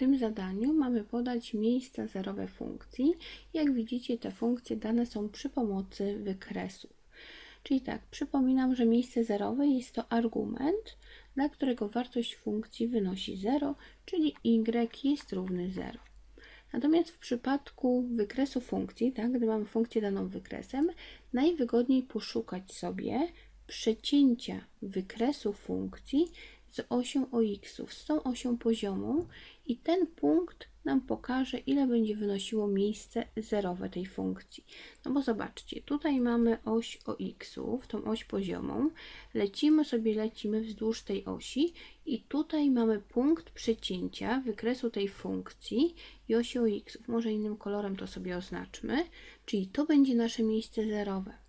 tym zadaniu mamy podać miejsca zerowe funkcji. Jak widzicie, te funkcje dane są przy pomocy wykresów. Czyli tak, przypominam, że miejsce zerowe jest to argument, dla którego wartość funkcji wynosi 0, czyli y jest równy 0. Natomiast w przypadku wykresu funkcji, tak, gdy mamy funkcję daną wykresem, najwygodniej poszukać sobie przecięcia wykresu funkcji z osią OX, z tą osią poziomą i ten punkt nam pokaże, ile będzie wynosiło miejsce zerowe tej funkcji. No bo zobaczcie, tutaj mamy oś OX, tą oś poziomą, lecimy sobie, lecimy wzdłuż tej osi i tutaj mamy punkt przecięcia wykresu tej funkcji i osi OX. Może innym kolorem to sobie oznaczmy, czyli to będzie nasze miejsce zerowe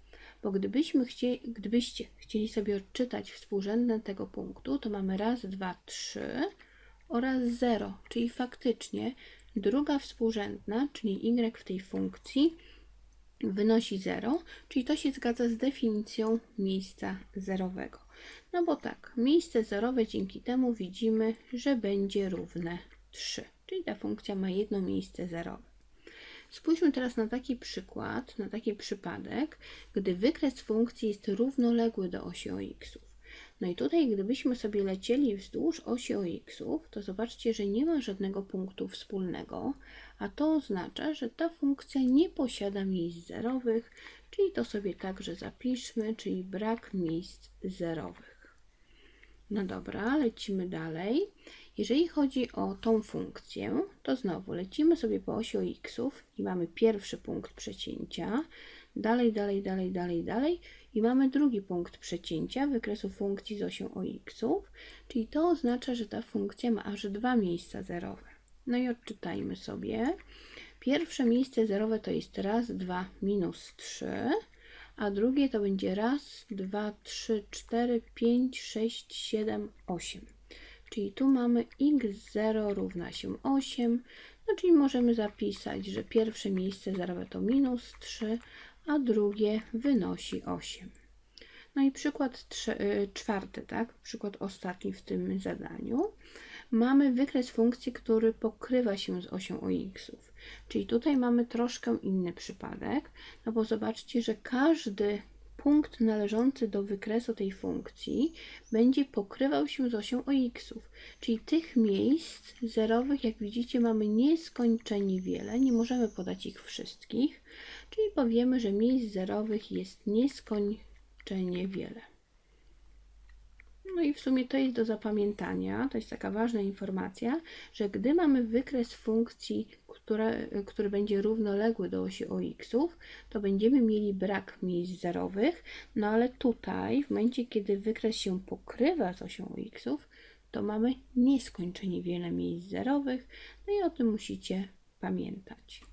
bo gdybyśmy chcieli, gdybyście chcieli sobie odczytać współrzędne tego punktu, to mamy raz, dwa, trzy oraz 0, czyli faktycznie druga współrzędna, czyli y w tej funkcji wynosi 0, czyli to się zgadza z definicją miejsca zerowego. No bo tak, miejsce zerowe dzięki temu widzimy, że będzie równe 3, czyli ta funkcja ma jedno miejsce zerowe. Spójrzmy teraz na taki przykład, na taki przypadek, gdy wykres funkcji jest równoległy do osi OX-ów. No i tutaj, gdybyśmy sobie lecieli wzdłuż osi OX-ów, to zobaczcie, że nie ma żadnego punktu wspólnego, a to oznacza, że ta funkcja nie posiada miejsc zerowych, czyli to sobie także zapiszmy, czyli brak miejsc zerowych. No dobra, lecimy dalej. Jeżeli chodzi o tą funkcję, to znowu lecimy sobie po osi OX-ów i mamy pierwszy punkt przecięcia, dalej, dalej, dalej, dalej, dalej i mamy drugi punkt przecięcia wykresu funkcji z osią OX-ów, czyli to oznacza, że ta funkcja ma aż dwa miejsca zerowe. No i odczytajmy sobie. Pierwsze miejsce zerowe to jest raz, dwa, minus 3, a drugie to będzie raz, dwa, trzy, cztery, pięć, sześć, siedem, osiem. Czyli tu mamy x0 równa się 8, no czyli możemy zapisać, że pierwsze miejsce zerowe to minus 3, a drugie wynosi 8. No i przykład y, czwarty, tak? Przykład ostatni w tym zadaniu. Mamy wykres funkcji, który pokrywa się z osią OX-ów. Czyli tutaj mamy troszkę inny przypadek, no bo zobaczcie, że każdy punkt należący do wykresu tej funkcji będzie pokrywał się z osią OX-ów. Czyli tych miejsc zerowych, jak widzicie, mamy nieskończenie wiele, nie możemy podać ich wszystkich, czyli powiemy, że miejsc zerowych jest nieskończenie wiele. No i w sumie to jest do zapamiętania, to jest taka ważna informacja, że gdy mamy wykres funkcji, który będzie równoległy do osi OX-ów, to będziemy mieli brak miejsc zerowych, no ale tutaj, w momencie, kiedy wykres się pokrywa z osią OX-ów, to mamy nieskończenie wiele miejsc zerowych, no i o tym musicie pamiętać.